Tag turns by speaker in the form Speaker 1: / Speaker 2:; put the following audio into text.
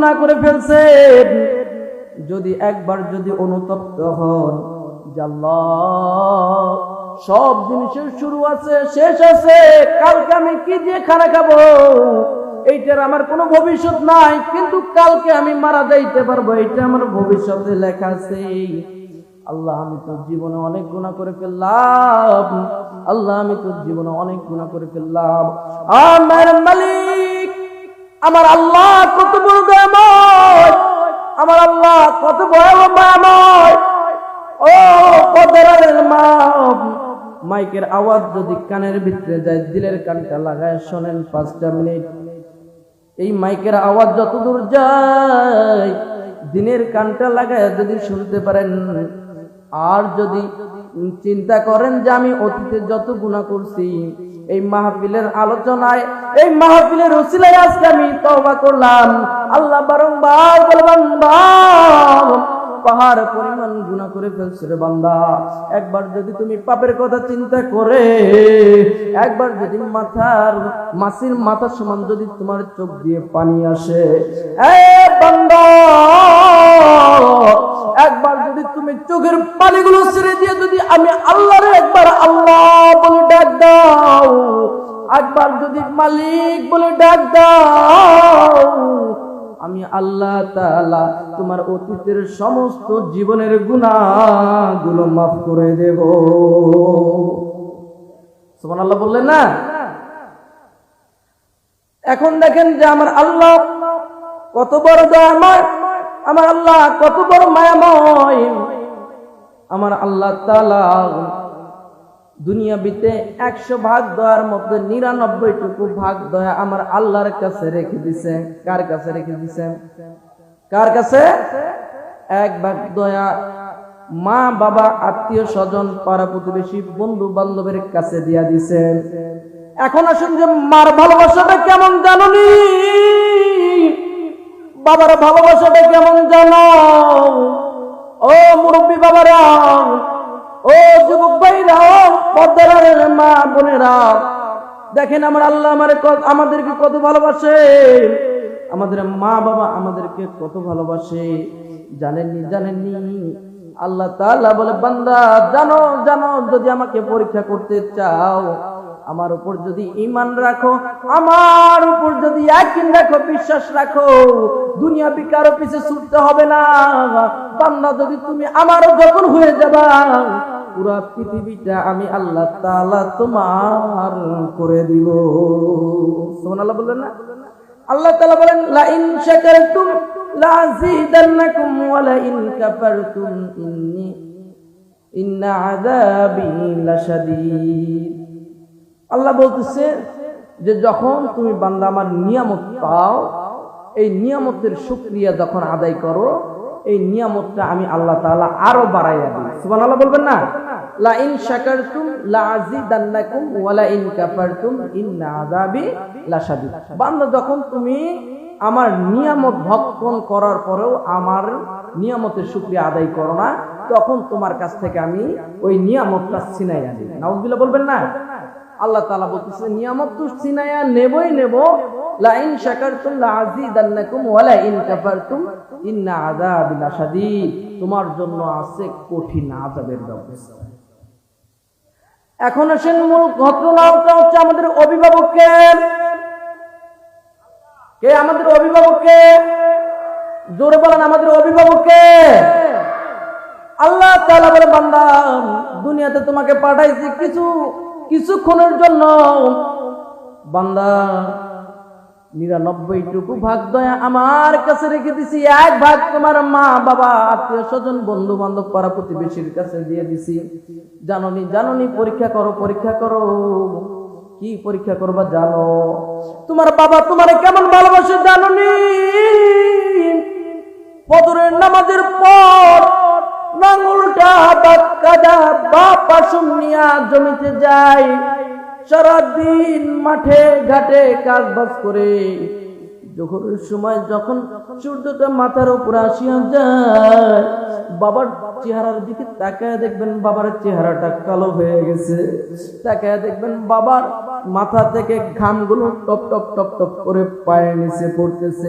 Speaker 1: গুনাহ করে ফেলছেন। যদি একবার যদি অনুতপ্ত হন সব জিনিসের শুরু আছে, শেষ আছে, কালকে আমি কি দিয়ে খানা খাব? এইটার আমার কোনো ভবিষ্যৎ নাই, কিন্তু কালকে আমি মারা যাইতে পারব এটা আমার ভবিষ্যতে লেখা আছে আল্লাহ, আমি তো জীবনে অনেক গুণা করে ফেললাম। আল্লাহ, আমি তো জীবনে অনেক গুণা করে ফেললাম। আমার মালিক আমার আল্লাহ কত বড় দয়াময়, আমার আল্লাহ কত বড় মায়াময় ও কদরের মা মাইকের আওয়াজ যদি কানের ভিতরে যায়, দিলের কানটা লাগায় শোনেন পাঁচটা মিনিট। এই মাইকের আওয়াজ যত দূর যায়, দিনের কানটা লাগায় যদি শুনতে পারেন আর যদি চিন্তা করেন যে আমি অতীতে যত গুণা করছি, এই মাহফিলের আলোচনায়, এই মাহফিলের উসিলায় আজকে আমি তওবা করলাম। আল্লাহ বারংবার বলবান পাহাড় পরিমাণ গুণা করে ফেলছে রে বান্দা। একবার যদি তুমি পাপের কথা চিন্তা করে, একবার যদি মাথার, মাসির মাথার সমান যদি তোমার চোখ দিয়ে পানি আসে, এ বান্দা একবার যদি তুমি চোখের পানিগুলো ছেড়ে দিয়ে যদি আমি আল্লাহর একবার আল্লাহ বলে ডাক দাও, একবার যদি মালিক বলে ডাক দাও, আমি আল্লাহ তাআলা তোমার অতীতের সমস্ত জীবনের গুনাহগুলো মাফ করে দেব। সুবহানাল্লাহ বললেন না? এখন দেখেন যে আমার আল্লাহ কত বড় দয়াময় আমার আল্লাহ কত বড় মায়াময়। আমার আল্লাহ তাআলা দুনিয়াবিতে একশো ভাগ দয়ার মধ্যে নিরানব্বই টুকু ভাগ দয়া আমার আল্লাহর কাছে রেখে দিছে। কার কাছে রেখে দিছে? কার কাছে? এক ভাগ দয়া মা, বাবা, আত্মীয় স্বজন, পাড়া প্রতিবেশী বন্ধু বান্ধবের কাছে দিয়া দিছেন। এখন আসুন যে মার ভালোবাসাটা কেমন জানুনি? বাবার ভালোবাসাটা কেমন জানো ও মুরব্বী বাবারা, ও যুবক ভাইরা মা বোনেরা, দেখেন আমার আল্লাহ আমার আমাদেরকে কত ভালোবাসে। আমাদের মা বাবা আমাদেরকে কত ভালোবাসে। জানেননি জানেননি? আল্লাহ তাআলা বলে, বান্দা, জানো জানো, যদি আমাকে পরীক্ষা করতে চাও আমার উপর যদি ইমান রাখো, আমার উপর যদি একদিন রাখো, বিশ্বাস রাখো, দুনিয়া বিকারও পিছে ছুটতে হবে না। বান্দা, যদি তুমি আমারও যখন হয়ে যাবা, পুরা পৃথিবীটা আমি আল্লাহ তাআলা তোমার করে দিব। সুবহানাল্লাহ বললেন না? আল্লাহ তালা বলেন লা ইন শাকারতুম লা আযীদান্নাকুম ওয়া লা ইন কাফারতুম ইন্নী, ইন্না আযাবি লাশাদীদ। আল্লাহ বলতেছে যে যখন তুমি বান্দা আমার নিয়ামত পাও, এই নিয়ামতের শুক্রিয়া যখন আদায় করো, এই নিয়ামতটা আমি আল্লাহ তাআলা আরও বাড়াইয়া দিই। সুবহানাল্লাহ বলবেন না? আমার নিয়ামত ভক্ষণ করার পরেও আমার নিয়ামতের শুক্রিয়া আদায় করো না, তখন তোমার কাছ থেকে আমি ওই নিয়ামতটা ছিনাই আনি নাউজুবিল্লাহ বলবেন না? আল্লাহ তাআলা বলতেছে, নিয়ামত তো ছিনাইয়া নেবই নেব। লা ইন শাকারতুম ইন ইন্না তোমার জন্য আছে কঠিন ব্যবস্থা। এখন আসেন মূল ঘটনাটা হচ্ছে আমাদের অভিভাবকের। কে আমাদের অভিভাবককে? জোরে বলেন আমাদের অভিভাবককে। আল্লাহ তাআলা বলে, বান্দা, দুনিয়াতে তোমাকে পাঠাইছি কিছু কিছুক্ষণের জন্য বান্দা নিরানব্বই টুকু ভাগ দয়া আমার কাছে রেখে দিছি, এক ভাগ তোমার মা, বাবা, আত্মীয় স্বজন বন্ধু বান্ধব পাড়া প্রতিবেশীর কাছে দিয়ে দিছি। জাননি জাননি, পরীক্ষা করো পরীক্ষা করো। কি পরীক্ষা করবা জানো? তোমার বাবা তোমার কেমন ভালোবাসে জাননি? ফজরের নামাজের পর বাবার চেহারার দিকে তাকায় দেখবেন বাবার চেহারাটা কালো হয়ে গেছে। তাকায় দেখবেন বাবার মাথা থেকে ঘামগুলো টপ টপ টপ টপ করে পায়ে নিচে পড়তেছে।